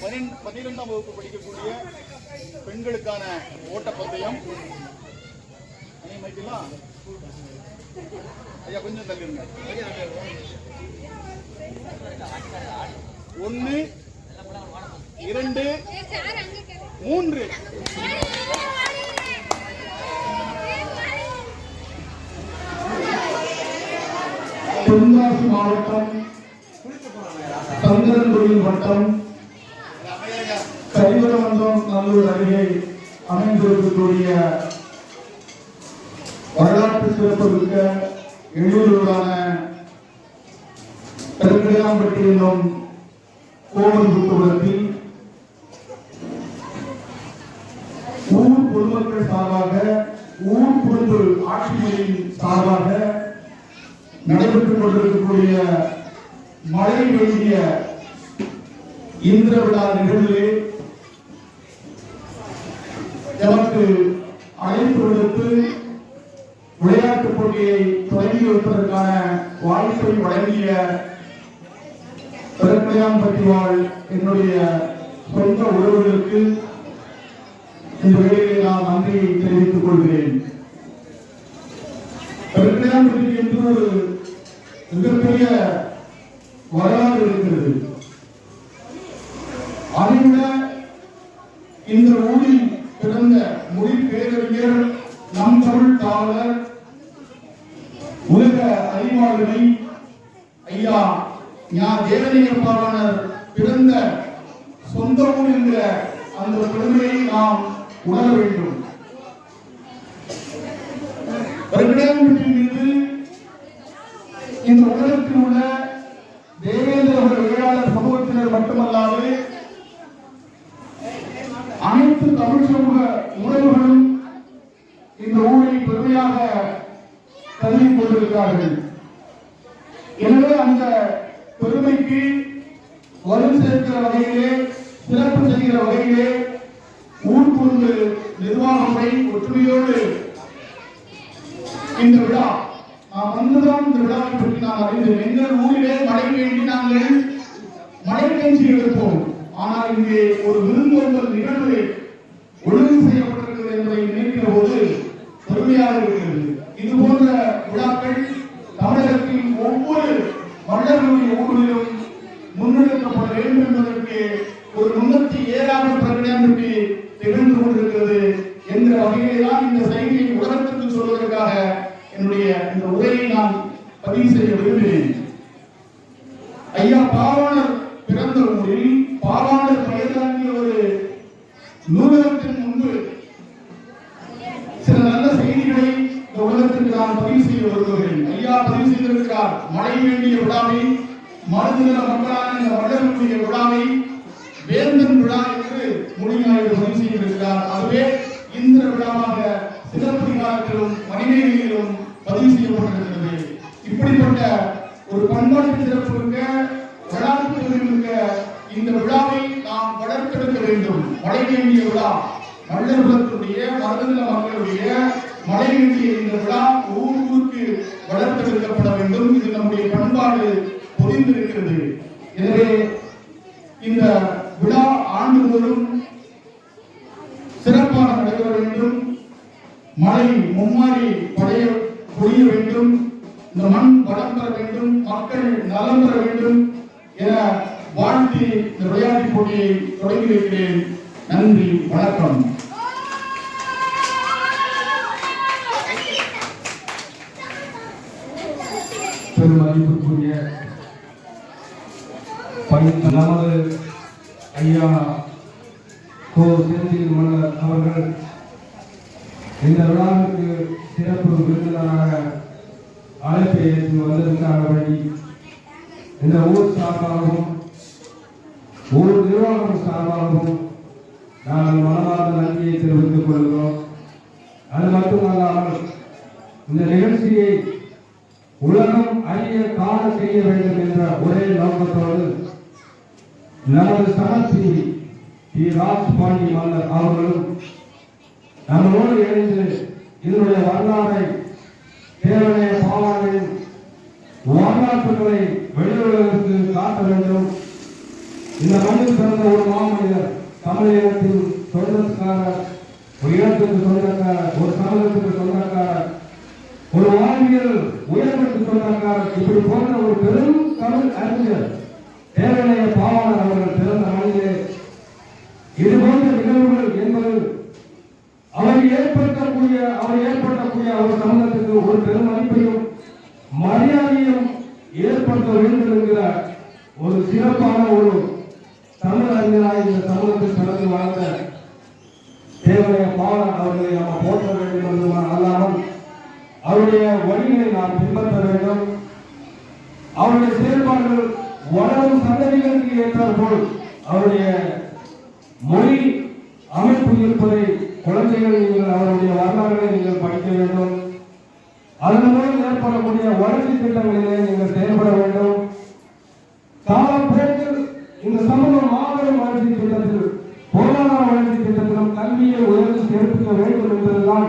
பனிரெண்டு பன்னிரெண்டாம் வகுப்பு படிக்கக்கூடிய பெண்களுக்கான ஓட்டப்பந்தயம். அதே மாதிரிலாம் ஐயா கொஞ்சம் தள்ளிருங்க ஒன்று இரண்டு மூன்று. தென்காசி மாவட்டம் சந்திரன்கோயில் வட்டம் கரிவரமந்தம் நல்லூர் அருகே அமைந்திருக்கக்கூடிய வரலாற்று சிறப்பு மிக்க எண்ணூரூரான பெருங்கிராம்பட்டி என்னும் கோவில் புத்தகத்தில் ஊர் பொதுமக்கள் சார்பாக ஊர் பொது ஆட்சிமொழியின் சார்பாக நடைபெற்றுக் கொண்டிருக்கக்கூடிய மழை வேண்டிய இந்திர விழா நிகழ்விலே எனக்கு அழைப்பு விடுத்து விளையாட்டுப் போட்டியை தொடங்கி வைப்பதற்கான வாய்ப்பை வழங்கிய பெருமையாம்பட்டி பற்றிவாள் என்னுடைய சொந்த உறவுகளுக்கு இந்த வேலையை நான் நன்றியை தெரிவித்துக் கொள்கிறேன். பெருமையாம்பட்டி என்று ஒரு மிகப்பெரிய வரலாறு இருக்கிறது. அதைவிட இந்த ஊரில் பிறந்த மொழி பேரறிஞர் நம் தமிழ் காவலர் உலக அறிவாளனை ஐயா ஞா. தேவநீர் பாவாணர் பிறந்த சொந்த ஊர் என்கிற அந்த பெருமையை நாம் உணர வேண்டும். வருடங்களின் மீது இந்த உலகத்தில் உள்ள தேவேந்திர குல வேளாளர் சமூகத்தினர் மட்டுமல்லாது அனைத்து தமிழ் சமூக உறவுகளும் இந்த ஊரை பெருமையாக கருதி கொண்டிருக்கிறார்கள். எனவே அந்த பெருமைக்கு வலு சேர்க்கிற வகையிலே சிறப்பு செய்கிற வகையிலே ஊர்கூர்ந்து பொருள் நிர்வாகத்தை ஒற்றுமையோடு இந்த விழா நான் வந்துதான் இந்த விழாவை பற்றி நான் அறிந்தேன். எங்கள் ஊரிலே மழை வேண்டி நாங்கள் மழை பெஞ்சு எடுப்போம். ஆனால் இங்கே ஒரு விருந்தோம்பல் நிகழ்வு ஒழுங்கு செய்யப்பட்டிருக்கிறது என்பதை நினைக்கிற போது பெருமையாக இருக்கிறது. இது போன்ற விழாக்கள் தமிழகத்தில் ஒவ்வொரு மன்னர்களுடைய ஊரிலும் முன்னெடுக்கப்பட வேண்டும் என்பதற்கு ஒரு முன்னூத்தி ஏழாவது பிரகடனத்தை திகழ்ந்து கொண்டிருக்கிறது என்ற வகையிலே தான் இந்த செய்தியை உலகத்திற்கு சொல்வதற்காக என்னுடைய இந்த உரையை நான் பதிவு செய்ய விரும்பினேன் ஐயா பாவாணர் பதிவு மழை வேண்டிய விழாவை மருந்துநில மக்களான இந்த விழாவை வேந்தன் விழா என்று மொழிநாயகர் பதிவு செய்திருக்கிறார். அதுவே இந்திர விழாவாக சிறப்பதிகாரத்திலும் மணிமேகலையிலும் பதிவு செய்யப்பட்டிருக்கிறது. இப்படிப்பட்ட ஒரு பண்பாட்டு சிறப்பு மிக்க வரலாற்று மிக்க இந்த விழாவை நாம் வளர்த்தெடுக்க வேண்டும். மழை வேண்டிய விழா மல்லர்களுடைய மருதநில மக்களுடைய மலையினுடைய இந்த விழா ஊர் ஊருக்கு வளர்த்தெடுக்கப்பட வேண்டும். இது நம்முடைய பண்பாடு பொதிந்திருக்கிறது. எனவே இந்த விழா ஆண்டுதோறும் சிறப்பாக நடைபெற வேண்டும். மழை மும்மாறி படைய பொழிய வேண்டும். இந்த மண் வளம் பெற வேண்டும். மக்கள் நலம் பெற வேண்டும் என வாழ்த்தி இந்த விளையாட்டுப் போட்டியை தொடங்கி வைக்கிறேன். நன்றி வணக்கம். பெருமதிப்புக்குரிய பணி நமது ஐயா கோ. செந்தில் மன்னர் அவர்கள் இந்த விழாவிற்கு சிறப்பு விருந்தினராக அழைப்பை ஏற்று வந்திருக்காதபடி இந்த ஊர் சார்பாகவும் ஊர் நிர்வாகம் சார்பாகவும் நாங்கள் மனமார்ந்த நன்றியை தெரிவித்துக் கொள்கிறோம். அது மட்டுமல்லாமல் இந்த நிகழ்ச்சியை உலகம் அறிய காண செய்ய வேண்டும் என்ற ஒரே நோக்கத்தோடு நமது சமஸ்ரீ டி. ராஜ் பாண்டி மன்னர் அவர்களும் நம்மளோடு இணைந்து இதனுடைய வரலாறை தேவனைய பாவானின் வரலாற்றுகளை வெளியுலகிற்கு காட்ட வேண்டும். இந்த மண்ணில் பிறந்த ஒரு மாமனிதர் தமிழகத்தின் சொந்தக்காரர் ஒரு சொந்தக்காரர் ஒரு சமூகத்துக்கு சொந்தக்காரர் ஒரு வாழ்வியல் உயர்வுக்கு சொன்னாங்க இப்படி போன்ற ஒரு பெரும் தமிழ் அறிஞர் தேவனைய பாவாளர் அவர்கள் பிறந்த நாளிலே இது போன்ற நிகழ்வுகள் என்பது அவர் ஏற்படுத்தக்கூடிய அவர் ஏற்படுத்தக்கூடிய அவர் சமூகத்துக்கு ஒரு பெரும் மதிப்பையும் மரியாதையும் ஏற்படுத்த வேண்டும் என்கிற ஒரு சிறப்பான ஒரு தமிழ் அறிஞராய் இந்த சமூகத்தில் பிறந்து வாழ்ந்த தேவனைய பாவலர் அவர்களை நாம் போற்ற வேண்டும் என்று அல்லாமல் அவருடைய வழிகளை நாம் பின்பற்ற வேண்டும். அவருடைய செயல்பாடுகள் வளரும் சந்ததிகளுக்கு ஏற்றார் போல் அவருடைய மொழி அமைப்பு இருப்பதை குழந்தைகள் நீங்கள் அவருடைய வரலாறுகளை நீங்கள் படிக்க வேண்டும். அதன் மூலம் ஏற்படக்கூடிய வளர்ச்சி திட்டங்களிலே நீங்கள் செயல்பட வேண்டும். காலப்போக்கில் இந்த சமூகம் மாபெரும் வளர்ச்சி திட்டத்தில் பொருளாதார வளர்ச்சி திட்டத்திலும் கல்வியை உயர்ந்து சேர்த்துக்க வேண்டும் என்பதுதான்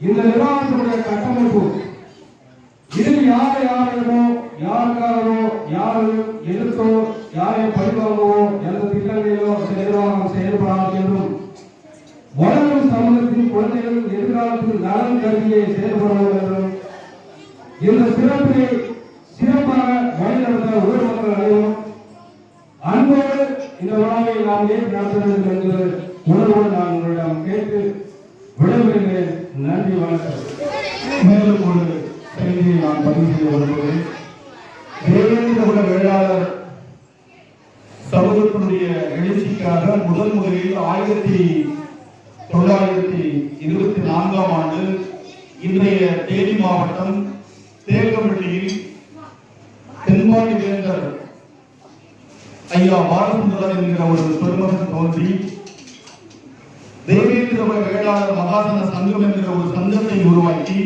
இந்த நிறுவனத்தினுடைய கட்டமைப்பு இதில் யாரை யாரிடமோ யாருக்காகவோ யாரையும் எதிர்த்தோ யாரை பழிவாங்கவோ எந்த திட்டங்களிலோ நிர்வாகம் செயல்படாது என்றும் வளரும் சமூகத்தின் குழந்தைகள் எதிர்காலத்தில் நலன் கருதியை செயல்படுவோம் என்றும் இந்த சிறப்பினை சிறப்பாக வழிநடத்த ஊர் மக்கள் அனைவரும் அன்போடு இந்த விழாவை நாம் ஏற்று நடத்த வேண்டும் என்று உணர்வோடு நான் உங்களிடம் கேட்டு விடைபெறுகிறேன். நன்றி வணக்கம். மேலும் ஒரு செய்தியை நான் பதிவு செய்ய விரும்புகிறேன். தேவேந்திர குல வேளாளர் சமூகத்தினுடைய எழுச்சிக்காக முதல் முதலில் ஆயிரத்தி தொள்ளாயிரத்தி இருபத்தி நான்காம் ஆண்டு இன்றைய தேனி மாவட்டம் தேக்கம்பட்டியில் தென்பாண்டி வேந்தர் ஐயா பாலசுந்தரன் என்கிற ஒரு பெருமகன் தோன்றி தேவேந்திர வேளாளர் மகாசன சங்கம் என்கிற ஒரு சங்கத்தை உருவாக்கி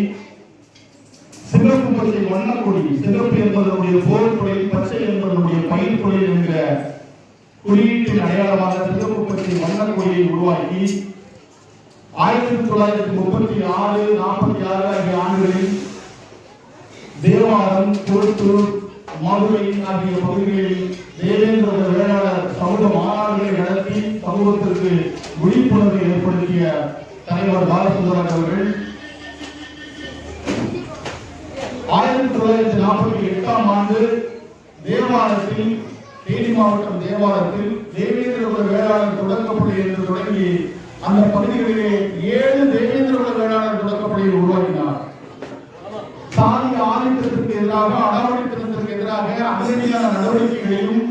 சிவப்பு பச்சை வண்ணக்கொடி சிவப்பு என்பதனுடைய போர் தொழில் பச்சை என்பதனுடைய பயிர் தொழில் என்கிற குறியீட்டின் அடையாளமாக சிவப்பு பச்சை வண்ணக்கொடியை உருவாக்கி ஆயிரத்தி தொள்ளாயிரத்தி முப்பத்தி ஆறு நாற்பத்தி ஆறு ஆகிய ஆண்டுகளில் தேவாரம் திருத்தூர் மதுரை ஆகிய பகுதிகளில் தேவேந்திர வேளாளர் சமூக மாநாடுகளை நடத்தி சமூகத்திற்கு விழிப்புணர்வை ஏற்படுத்திய தலைவர் பாலசுந்தரன் அவர்கள் ஆயிரத்தி தொள்ளாயிரத்தி நாற்பத்தி எட்டாம் ஆண்டு தேவாலயத்தில் தேனி மாவட்டம் தேவாலயத்தில் தேவேந்திர குல வேளாளர் தொடக்கப்பள்ளி என்று தொடங்கி அந்த பகுதிகளிலே ஏழு தேவேந்திர குல வேளாளர் தொடக்கப்பள்ளியை உருவாக்கினார். சாதி ஆதிக்கத்திற்கு எதிராக அடாவடித்தனத்திற்கு எதிராக அமைதியான நடவடிக்கைகளையும்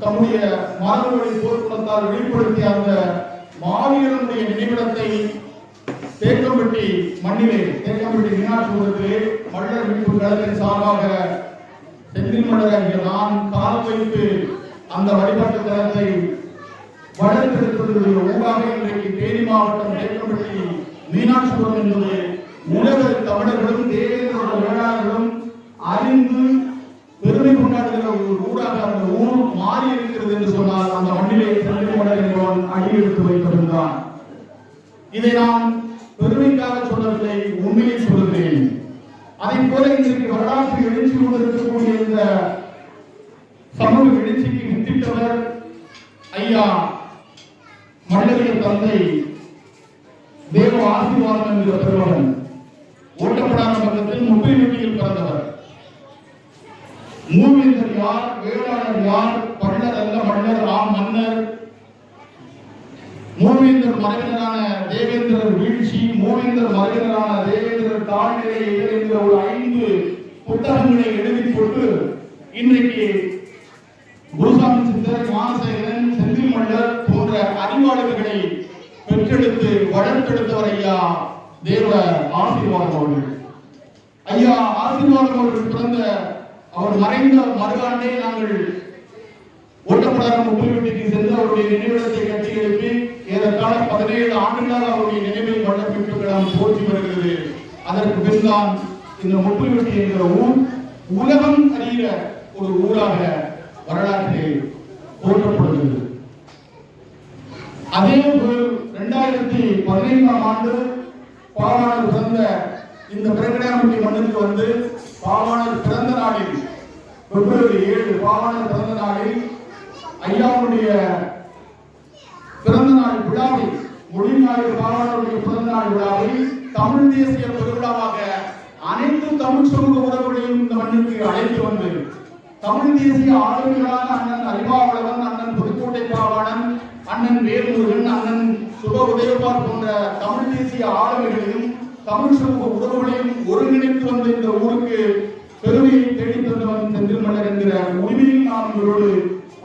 தம்முடைய மாணவர்களை போர்க்குணத்தால் வெளிப்படுத்திய அந்த மாவீரனுடைய நினைவிடத்தை தேக்கம்பட்டி மண்ணிலே தேக்கம்பட்டி மீனாட்சிபுரத்திலே மல்லர் மீட்பு கழகத்தின் சார்பாக செந்தில் நான் கால் வைத்து அந்த வழிபாட்டு தலத்தை வளர்த்தெடுப்பதனுடைய ஊடாக இன்றைக்கு தேனி மாவட்டம் தேக்கம்பட்டி மீனாட்சிபுரம் என்பது உலக தமிழர்களும் தேவேந்திர வேளாளர்களும் அறிந்து பெருமை கொண்டாடுகிற ஒரு ஊராக அந்த ஊர் மாறி இருக்கிறது என்று சொன்னால் அந்த மண்ணிலே செந்தில் மலர் என்பவன் அடியெடுத்து வைத்திருந்தான் இதை நான் பெருமைக்காக சொல்லவில்லை உண்மையை சொல்கிறேன் அதை போல இன்றைக்கு வரலாற்று எழுச்சி இருக்கக்கூடிய இந்த சமூக எழுச்சிக்கு முத்திட்டவர் ஐயா மண்டலிய தந்தை தேவ ஆசிர்வாதம் என்கிற பெருமகன் ஓட்டப்படாத பக்கத்தில் முப்பை வீட்டில் பிறந்தவர். மூவேந்தர் யார் வேளாளர் யார் பள்ளர் அல்ல மன்னர் ஆம் மன்னர் மூவேந்தர் மறைவினரான தேவேந்திரர் வீழ்ச்சி மூவேந்தர் மறைவினரான தேவேந்திரர் தாழ்நிலை என்கிற ஒரு ஐந்து புத்தகங்களை எழுதி போட்டு இன்றைக்கு குருசாமி சித்தர் ஞானசேகரன் செந்தில் மல்லர் போன்ற அறிவாளர்களை பெற்றெடுத்து வளர்த்தெடுத்தவர் ஐயா தேவ ஆசீர்வாதம் அவர்கள். ஐயா ஆசீர்வாதம் அவர்கள் பிறந்த அவர் மறைந்த மறுகாண்டே நாங்கள் ஓட்டப்படாத முப்பதுக்கு சென்று அவருடைய நினைவிடத்தை கட்டி எழுப்பி ஏறத்தாழ பதினேழு ஆண்டுகளாக அவருடைய நினைவில் வண்ணப்பிட்டுக்கலாம் போற்றி வருகிறது. அதற்கு பின்தான் இந்த முப்பதுவெட்டி என்கிற ஊர் உலகம் அறிகிற ஒரு ஊராக வரலாற்றில் போற்றப்படுகிறது. அதே போல் இரண்டாயிரத்தி பதினைந்தாம் ஆண்டு பாவாணர் பிறந்த இந்த பிரகடனப்பட்டி மண்ணுக்கு வந்து பாவாணர் பிறந்த நாளில் பிப்ரவரி ஏழு பாவாணர் பிறந்த நாளில் ஐயாவுடைய பிறந்த நாள் விழாவை மொழிநாடு பாராளுடைய பிறந்த நாள் விழாவை தமிழ் தேசிய பெருவிழாவாக அனைத்து தமிழ் சமூக உறவுகளையும் இந்த மண்ணிற்கு அழைத்து வந்து தமிழ் தேசிய ஆளுமைகளான அண்ணன் அறிவாவளவன் அண்ணன் புதுக்கோட்டை பாவாணன் அண்ணன் வேல்முருகன் அண்ணன் சுப உதயபார் போன்ற தமிழ் தேசிய ஆளுமைகளையும் தமிழ் சமூக உறவுகளையும் ஒருங்கிணைத்து வந்த இந்த ஊருக்கு பெருமையை தேடி தந்தவன் செந்தில் மலர் என்கிற உரிமையும் நான் இவரோடு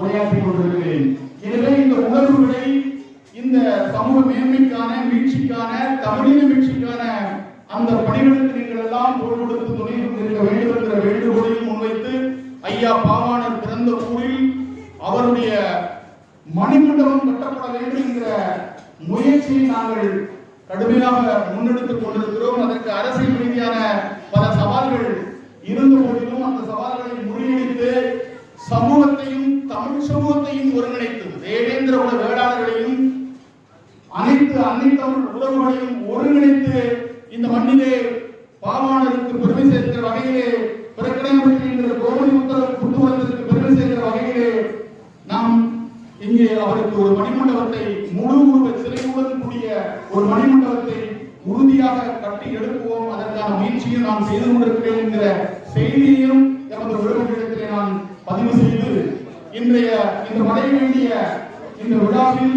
உரையாற்றிக் கொண்டிருக்கிறேன். எனவே இந்த உணர்வுகளை இந்த சமூக மேன்மைக்கான மீட்சிக்கான தமிழின மீட்சிக்கான அந்த பணிகளுக்கு நீங்கள் எல்லாம் தோல் கொடுத்து துணை இருக்க வேண்டும் என்கிற வேண்டுகோளையும் முன்வைத்து ஐயா பாவாணர் பிறந்த ஊரில் அவருடைய மணிமண்டபம் கட்டப்பட வேண்டும் என்கிற முயற்சியை நாங்கள் கடுமையாக முன்னெடுத்துக் கொண்டிருக்கிறோம். அதற்கு அரசியல் ரீதியான பல சவால்கள் இருந்த போது சமூகத்தையும் தமிழ் சமூகத்தையும் ஒருங்கிணைத்து தேவேந்திர உல வேளாளர்களையும் அனைத்து அன்னை தமிழ் உறவுகளையும் ஒருங்கிணைத்து இந்த மண்ணிலே பாவாணருக்கு பெருமை சேர்க்கிற வகையிலே பிரகடனப்படுத்துகின்ற கோமதி உத்தரவு கொண்டு வந்ததற்கு பெருமை சேர்க்கிற வகையிலே நாம் இங்கே அவருக்கு ஒரு மணிமண்டபத்தை முழு உருவ சிலையுடன் கூடிய ஒரு மணிமண்டபத்தை உறுதியாக கட்டி எழுப்புவோம் அதற்கான முயற்சியும் நான் செய்து கொண்டிருக்கிறேன் என்கிற செய்தியையும் எமது உறவுகளிடத்திலே நான் பதிவு செய்து இன்றைய இந்த மழை வேண்டிய இந்த விழாவில்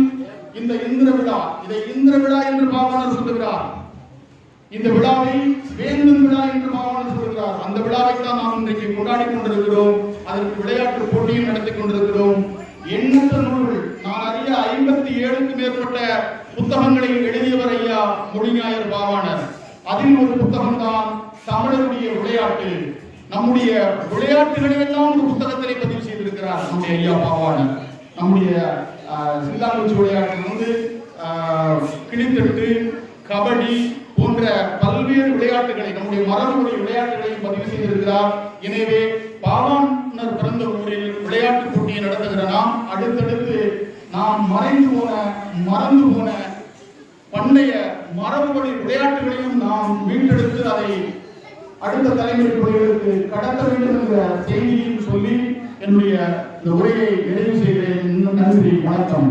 இந்த இந்திர விழா இதை இந்திர விழா என்று பாவனர் சொல்லுகிறார். இந்த விழாவை வேந்தன் விழா என்று பாவனர் சொல்கிறார் அந்த விழாவை தான் நாம் இன்றைக்கு கொண்டாடி கொண்டிருக்கிறோம். அதற்கு விளையாட்டு போட்டியும் நடத்தி கொண்டிருக்கிறோம். எண்ணற்ற நூல்கள் நான் அறிய ஐம்பத்தி ஏழுக்கு மேற்பட்ட புத்தகங்களை எழுதியவர் ஐயா மொழிஞாயர் பாவாணர். அதில் ஒரு புத்தகம் தான் தமிழருடைய விளையாட்டு. நம்முடைய விளையாட்டுகளை எல்லாம் ஒரு புத்தகத்திலே பதிவு இருக்கிறார் நம்முடைய ஐயா பாவான நம்முடைய ஆஹ், விளையாட்டு வந்து ஆஹ், கிளித்தட்டு கபடி போன்ற பல்வேறு விளையாட்டுகளை நம்முடைய மரபுடைய விளையாட்டுகளையும் பதிவு செய்திருக்கிறார். எனவே பாவாணர் பிறந்த ஊரில் விளையாட்டு போட்டியை நடத்துகிற நாம் அடுத்தடுத்து நாம் மறைந்து போன மறந்து போன பண்டைய மரபுவழி விளையாட்டுகளையும் நாம் மீட்டெடுத்து அதை அடுத்த தலைமுறைகளுக்கு கடத்த வேண்டும் என்ற செய்தியையும் சொல்லி என்னுடைய இந்த உரையை நிறைவு செய்கிறேன். நன்றி வணக்கம்.